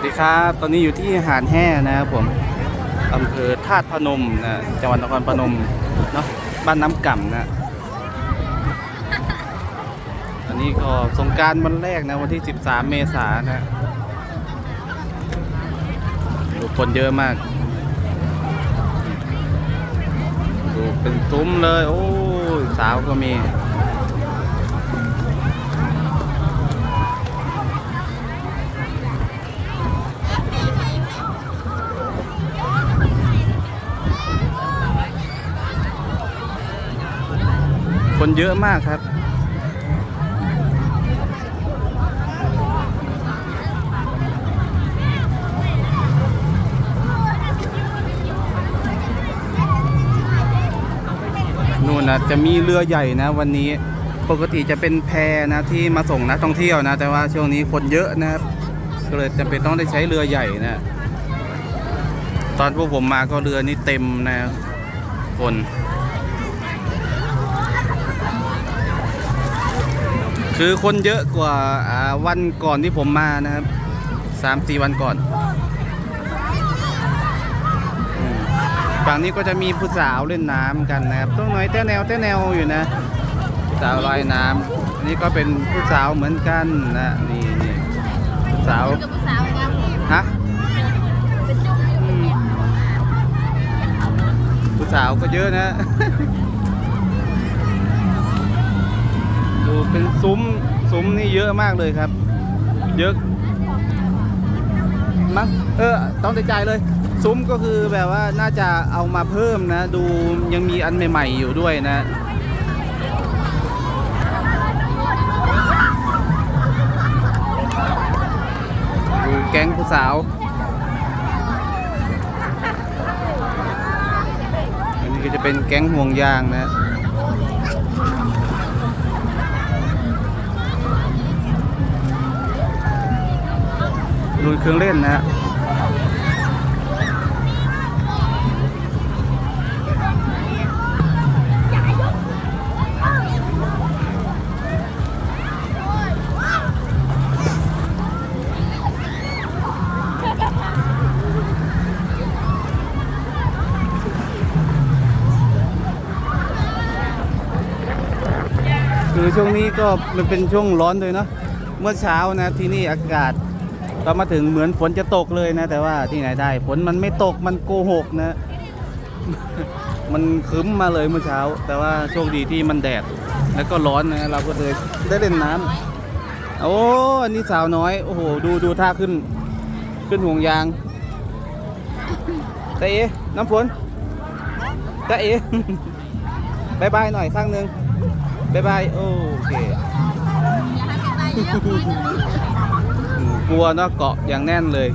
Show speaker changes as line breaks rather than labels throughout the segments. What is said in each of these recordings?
วัสดีครับ ตอนนี้อยู่ที่หาดแห่นะครับผมอำเภอธาตุพนมนะจังหวัดนครพนมเนาะบ้านน้ำก่ำนะอันนี้ก็สงการวันแรกนะวันที่ 13 เมษายนนะดูคนเยอะมาก ดูเป็นซุ้มเลย โอ้ยสาวก็มี คนเยอะมากครับ นู่นนะจะมีเรือใหญ่นะวันนี้ปกติจะเป็นแพนะที่มาส่งนักท่องเที่ยวนะ แต่ว่าช่วงนี้คนเยอะนะครับก็เลยจำเป็นต้องได้ใช้เรือใหญ่นะ ตอนพวกผมมาก็เรือนี่เต็มนะคน คือคนเยอะกว่าวันก่อนที่ผมมานะครับสามสี่วันก่อนฝั่งนี้ก็จะมีผู้สาวเล่นน้ำกันนะครับตัวน้อยเต้แนวเต้แนวอยู่นะผู้สาวลอยน้ำอันนี้ก็เป็นผู้สาวเหมือนกันนะนี่นี่ผู้สาวฮะผู้สาวก็เยอะนะ ซุ้มซุ้มนี่เยอะมากเลยครับ เยอะมั้งเออต้องใจายเลย ซุ้มก็คือแบบว่าน่าจะเอามาเพิ่มนะ ดูยังมีอันใหม่ ๆ อยู่ด้วยนะดูแก๊งผู้สาวอันนี้ก็จะเป็นแก๊งห่วงยางนะ ลุยเครื่องเล่นนะฮะคือช่วงนี้ก็มันเป็นช่วงร้อนเลยเนาะเมื่อเช้านะที่นี่อากาศ ตอนมาถึงเหมือนฝนจะตกเลยนะ แต่ว่าที่ไหนได้ฝนมันไม่ตกมันโกหกนะ มันคึ้มมาเลยเมื่อเช้า แต่ว่าโชคดีที่มันแดดแล้วก็ร้อนนะเราก็เลยได้เล่นน้ำโอ้อันนี้สาวน้อยโอ้โหดูดูท่าขึ้น ขึ้นห่วงยางตาเอน้ำฝนตาเอบายบายหน่อยข้างนึงบายบายโอเค กลัวเนาะเกาะอย่างแน่นเลย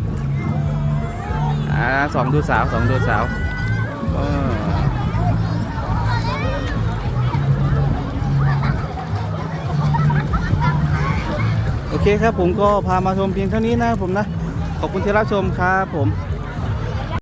อ่าสองดูสาวสองดูสาวโอเคครับผมก็พามาชมเพียงเท่านี้นะผมนะ ขอบคุณที่รับชมครับผม